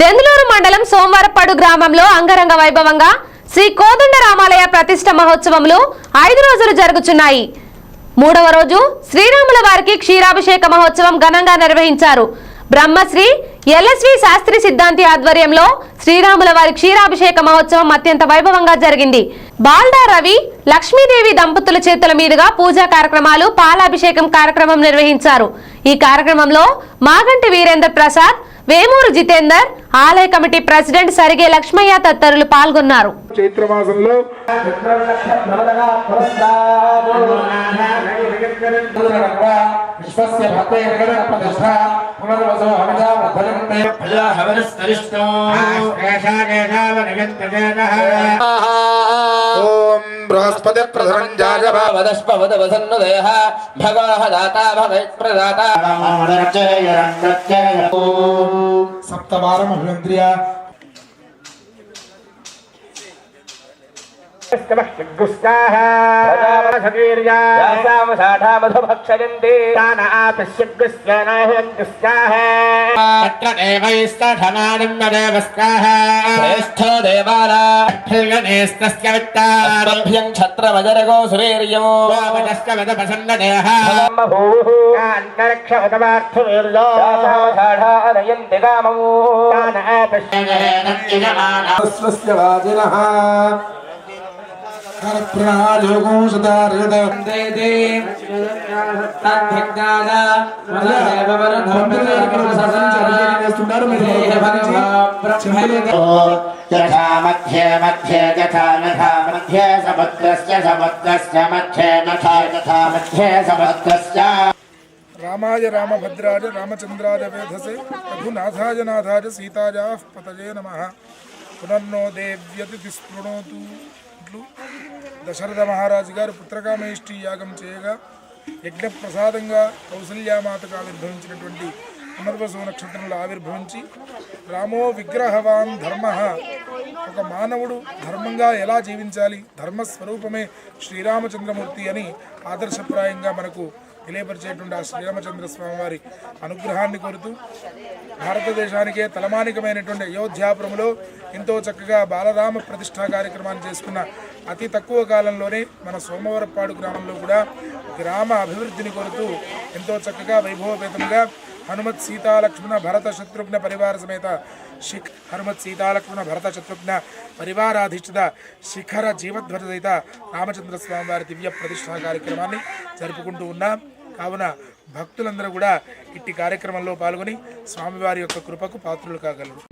దెందులూరు మండలం సోమవారపాడు గ్రామంలో అంగరంగ వైభవంగా శ్రీ కోదండ రామాలయ ప్రతిష్ట మహోత్సవములు ఐదు రోజులు జరుగుచున్నాయి. మూడవ రోజు శ్రీరాముల వారికి క్షీరాభిషేక మహోత్సవం ఘనంగా నిర్వహించారు. బ్రహ్మశ్రీ ఎల్ఎస్వి శాస్త్రి సిద్ధాంతి ఆధ్వర్యంలో శ్రీరాముల వారి క్షీరాభిషేక మహోత్సవం అత్యంత వైభవంగా జరిగింది. బాల్డా రవి లక్ష్మీదేవి దంపతుల చేతుల మీదుగా పూజా కార్యక్రమాలు పాలాభిషేకం కార్యక్రమం నిర్వహించారు. ఈ కార్యక్రమంలో మాగంటి వీరేంద్ర ప్రసాద్ వేమూరు జితేందర్ ఆలయ కమిటీ ప్రెసిడెంట్ సరిగే లక్ష్మయ్య తదితరులు పాల్గొన్నారు. చైత్రమాసంలో ఓం బృహస్పతి వదస్పవదవసన్నుదయ భగవః దాతా భవేత్ ప్రదాత. तबारम अभिमंत्रिया శ్రేష్ఠో దేవాలయస్తస్య విత్తారభ్యం క్షత్రమజరగో సువీర్యమో అంతరిక్షవతమార్థవీర్యోనయంతి కామము స్వస్య వాజినః కరప్రణాయోగం సదారయద చేస్తున్నారు మీరు యథా మధ్యే మధ్యే యథా యథా మధ్యే సముద్రస్య సముద్రస్య మధ్యే యథా యథా మధ్యే సముద్రస్య రామాయ రామభద్రాయ రామచంద్రాయ వేధసే రఘునాథాయ నాథాయ సీతాయా పతయే దశరథ మహారాజు గారు పుత్రకామేష్టి యాగం చేయగా యజ్ఞప్రసాదంగా కౌసల్యామాతకు ఆవిర్భవించినటువంటి పునర్వసు నక్షత్రంలో ఆవిర్భవించి రామో విగ్రహవాన్ ధర్మ ఒక మానవుడు ధర్మంగా ఎలా జీవించాలి? ధర్మస్వరూపమే శ్రీరామచంద్రమూర్తి అని ఆదర్శప్రాయంగా మనకు తెలియపరిచేటువంటి ఆ శ్రీరామచంద్ర స్వామి వారి అనుగ్రహాన్ని కోరుతూ భారతదేశానికే తలమానికమైనటువంటి అయోధ్యాపురంలో ఎంతో చక్కగా బాలరామ ప్రతిష్టా కార్యక్రమాన్ని చేసుకున్న అతి తక్కువ కాలంలోనే మన సోమవరపాడు గ్రామంలో కూడా గ్రామ అభివృద్ధిని కోరుతూ ఎంతో చక్కగా వైభవపేతంగా హనుమత్ సీతాలక్ష్మణ భరత శత్రుఘ్న పరివార సమేత శిఖ హనుమత్ సీతాలక్ష్మణ భరత శత్రుఘ్న పరివారాధిష్ఠిత శిఖర జీవధ్వజ సహిత రామచంద్ర స్వామి వారి దివ్య ప్రతిష్టా కార్యక్రమాన్ని జరుపుకుంటూ ఉన్నాం. కావున భక్తులందరూ కూడా ఇట్టి కార్యక్రమంలో పాల్గొని స్వామివారి యొక్క కృపకు పాత్రులు కాగలరు.